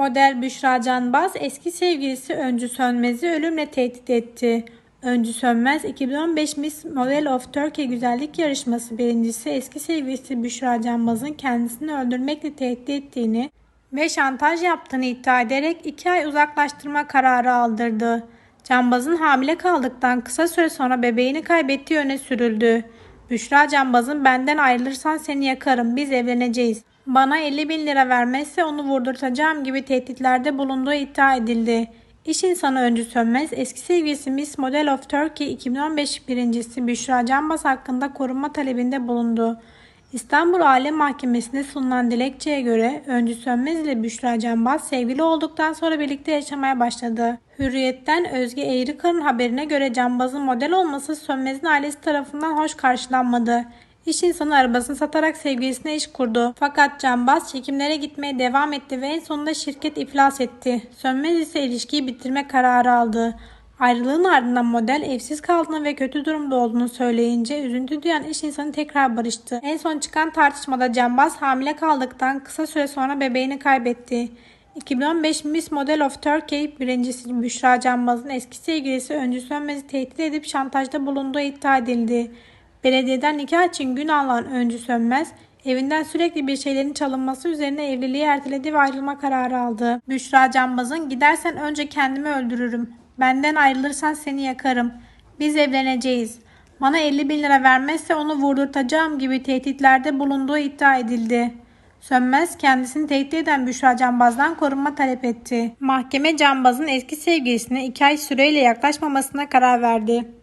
Model Büşra Canbaz eski sevgilisi Öncü Sönmez'i ölümle tehdit etti. Öncü Sönmez 2015 Miss Model of Turkey güzellik yarışması birincisi eski sevgilisi Büşra Canbaz'ın kendisini öldürmekle tehdit ettiğini ve şantaj yaptığını iddia ederek 2 ay uzaklaştırma kararı aldırdı. Cambaz'ın hamile kaldıktan kısa süre sonra bebeğini kaybettiği öne sürüldü. Büşra Cambaz'ın benden ayrılırsan seni yakarım biz evleneceğiz. Bana 50 bin lira vermezse onu vurdurtacağım gibi tehditlerde bulunduğu iddia edildi. İş insanı Öncü Sönmez eski sevgilisi Miss Model of Turkey 2015 birincisi Büşra Cambaz hakkında korunma talebinde bulundu. İstanbul Aile Mahkemesi'nde sunulan dilekçeye göre Öncü Sönmez ile Büşra Canbaz sevgili olduktan sonra birlikte yaşamaya başladı. Hürriyet'ten Özge Eğrikar'ın haberine göre Canbaz'ın model olması Sönmez'in ailesi tarafından hoş karşılanmadı. İş insanı arabasını satarak sevgilisine iş kurdu. Fakat Canbaz çekimlere gitmeye devam etti ve en sonunda şirket iflas etti. Sönmez ise ilişkiyi bitirme kararı aldı. Ayrılığın ardından model evsiz kaldığını ve kötü durumda olduğunu söyleyince üzüntü duyan iş insanı tekrar barıştı. En son çıkan tartışmada Cambaz hamile kaldıktan kısa süre sonra bebeğini kaybetti. 2015 Miss Model of Turkey birincisi Büşra Cambaz'ın eski sevgilisi Öncü Sönmez'i tehdit edip şantajda bulunduğu iddia edildi. Belediyeden nikah için gün alan Öncü Sönmez, evinden sürekli bir şeylerin çalınması üzerine evliliği erteledi ve ayrılma kararı aldı. Büşra Cambaz'ın gidersen önce kendimi öldürürüm. Benden ayrılırsan seni yakarım. Biz evleneceğiz. Bana 50 bin lira vermezse onu vurdurtacağım gibi tehditlerde bulunduğu iddia edildi. Sönmez kendisini tehdit eden Büşra Cambaz'dan korunma talep etti. Mahkeme Cambaz'ın eski sevgilisine 2 ay süreyle yaklaşmamasına karar verdi.